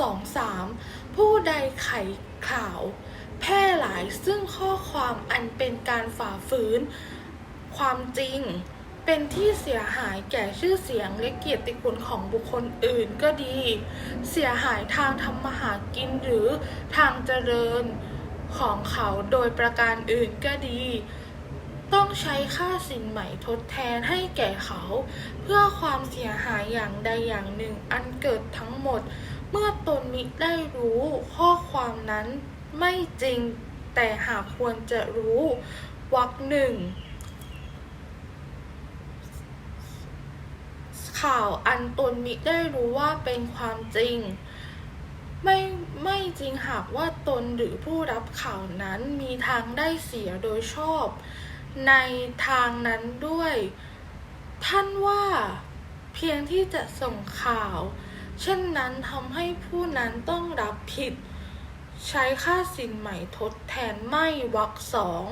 สองสามผู้ใดไขข่าว แพร่หลายซึ่งข้อความอันเป็นการฝ่าฝืน ความจริง เป็นที่เสียหายแก่ชื่อเสียงและเกียรติคุณของบุคคลอื่นก็ดี เสียหายทางทำมหากินหรือทางเจริญของเขาโดยประการอื่นก็ดี ต้องใช้ค่าสินใหม่ทดแทนให้แก่เขา เพื่อความเสียหายอย่างใดอย่างหนึ่งอันเกิดทั้งหมด เมื่อตนมิได้รู้ข้อความนั้นไม่จริง แต่หากควรจะรู้วรรคหนึ่งข่าวอันตนมิได้รู้ว่าเป็นความจริง ไม่ไม่จริงหากว่าตนหรือผู้รับข่าวนั้นมีทางได้เสียโดยชอบ ในทางนั้นด้วย ท่านว่าเพียงที่จะส่งข่าว เช่นนั้นทำให้ผู้นั้นต้องรับผิด ใช้ค่าสินใหม่ทดแทนไม่วักสอง